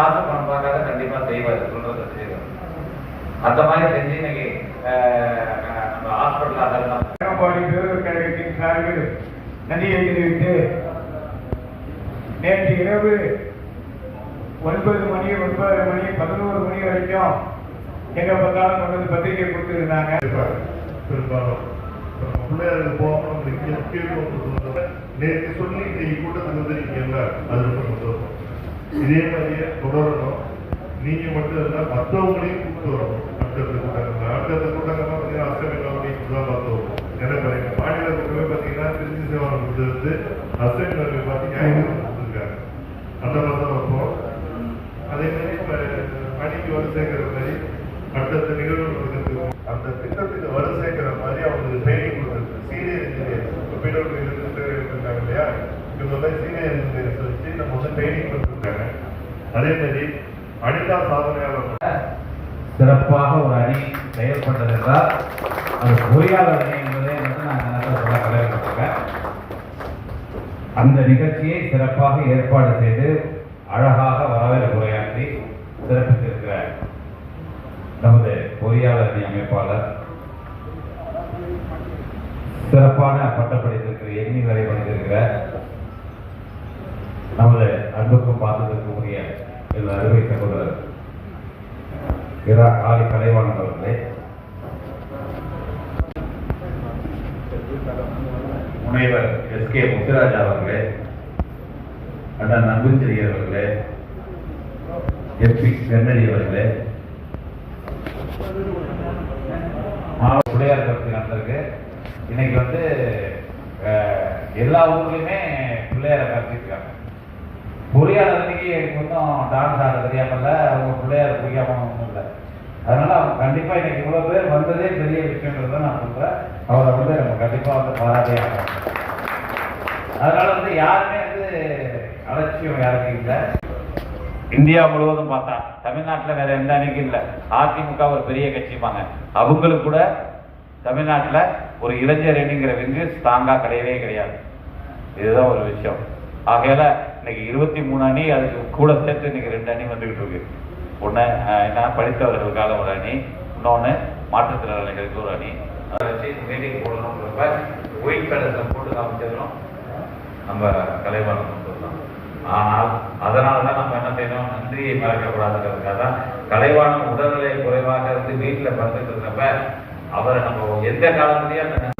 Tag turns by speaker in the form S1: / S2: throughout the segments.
S1: காசு பணம் பார்க்காத கண்டிப்பா செய்வார் சொல்றத செய்வார் அந்த மாதிரி செஞ்சு இன்னைக்கு அஹ், நம்ம ஹாஸ்பிட்டல் அதெல்லாம்
S2: எடப்பாடி பேரூர் கழகத்தின் சார்பில் நன்றியை தெரிவித்து நேற்று இரவு ஒன்பது மணி ஒன்பது மணி பதினோரு மணி வரைக்கும் எங்க பார்த்தாலும் கொண்டு வந்து பத்திரிகை கொடுத்துருந்தாங்க.
S3: பெரும்பாலும் நம்ம பிள்ளையாருக்கு போகணும் நேற்று சொல்லி இன்னைக்கு கூட்டத்துக்கு வந்திருக்கீங்கல்ல. அது ரொம்ப சந்தோஷம் இதே மாதிரியே தொடரணும். நீங்க மட்டும் இல்ல மற்றவங்களையும் கூப்பிட்டு வரணும். அடுத்தடுத்த கூட்டங்கள் அடுத்தடுத்த கூட்டங்கள்லாம் பார்த்தீங்கன்னா அஸ்தமி நவமி தான் பார்த்தோம் எனக்கு பாருங்க மாநில கூட்டமே பார்த்தீங்கன்னா திருச்சி சேவனம் கொடுத்து அஸ்தமி நவமி பார்த்து ஞாயிற்றுக்கிழமை கொடுத்துருக்காங்க. அந்த மாதிரி தான் வைப்போம் அதே மாதிரி இப்ப பணிக்கு வலு சேர்க்கிற மாதிரி அடுத்தடுத்த நிகழ்வுகள் நடக்குது. அந்த திட்டத்துக்கு வலு சேர்க்கிற மாதிரி அவங்களுக்கு ட்ரைனிங் கொடுக்குறது சீனியர் இன்ஜினியர் பிடபிள்யூ இருக்காங்க இல்லையா? இவங்க சீனியர் இன்ஜினியர்ஸ் வச்சு நம்ம வந்து ட்ரைனிங் கொடுத்துருக்காங்க. அதே மாதிரி அனிதா சாதனையாளர்
S1: சிறப்பாக ஒரு அணி செயல்பட்டது என்றால் அது பொறியாளர் அணி என்பதை வந்து நான் இந்த நேரத்தில் சொல்ல கடமைப்பட்டிருக்கேன் அந்த நிகழ்ச்சியை சிறப்பாக ஏற்பாடு செய்து அழகாக வரவேற்பு உரையாற்றி சிறப்பித்திருக்கிற நமது பொறியாளர் அணி அமைப்பாளர். சிறப்பான பட்டப்படித்திருக்கிற எண்ணி வரை படித்திருக்கிற நமது அன்புக்கும் பாசத்திற்கும் உரிய இந்த அருமை சகோதரர் இரா காலி கலைவாணன் அவர்களே. முனைவர் எஸ் கே முத்துராஜா அவர்களே அண்ணன் நம்புச்செடி அவர்களே எஸ்பி சென்னடி அவர்களே. பிள்ளையார் சதுர்த்தி நடந்திருக்கு இன்னைக்கு வந்து எல்லா ஊர்லயுமே பிள்ளையார கருத்திருக்காங்க பொறியாளர் அன்னைக்கு எனக்கு ஒன்றும் டான்ஸ் ஆட தெரியாமல அவங்க பிள்ளையார் பிடிக்காம ஒன்றும் இல்லை. அதனால அவங்க கண்டிப்பா இன்னைக்கு இவ்வளவு பேர் வந்ததே பெரிய விஷயம்ன்றத நான் சொல்றேன். அவரை வந்து நம்ம கண்டிப்பா வந்து பாராட்டே அதனால வந்து யாருமே வந்து அலட்சியம் யாருக்கும் இல்லை. இந்தியா முழுவதும் பார்த்தா தமிழ்நாட்டில் வேற எந்த அணிக்கும் இல்லை. அதிமுக ஒரு பெரிய கட்சிப்பாங்க அவங்களுக்கு கூட தமிழ்நாட்டில் ஒரு இளைஞர் அணிங்கிற விங்கு ஸ்ட்ராங்காக கிடையவே கிடையாது. இதுதான் ஒரு விஷயம். ஆகையால இன்னைக்கு இருபத்தி மூணு அணி அதுக்கு கூட சேர்த்து இன்னைக்கு ரெண்டு அணி வந்துகிட்டு இருக்கு. ஒண்ணு அஹ், என்ன படித்தவர்களுக்காக ஒரு அணி. இன்னொன்னு மாற்றுத்திறனாளிகளுக்கு ஒரு அணி. அதை வச்சு மீட்டிங் போடணுங்கிறப்ப ஒயிட் கலர்ல போட்டு காமிச்சதும் நம்ம கலைவாணம் சொல்லலாம் ஆனால் அதனால தான் நம்ம என்ன செய்யணும்? நன்றியை மறக்கக்கூடாதுங்கிறதுக்காக தான் கலைவாணம் உடல்நிலை குறைவாக இருந்து வீட்டில் படுத்துட்டு இருக்கிறப்ப அவரை நம்ம எந்த காலத்துலயும் அந்த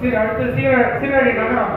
S2: சரி அடுத்து சீர்காழி சீர்காழி நகரம்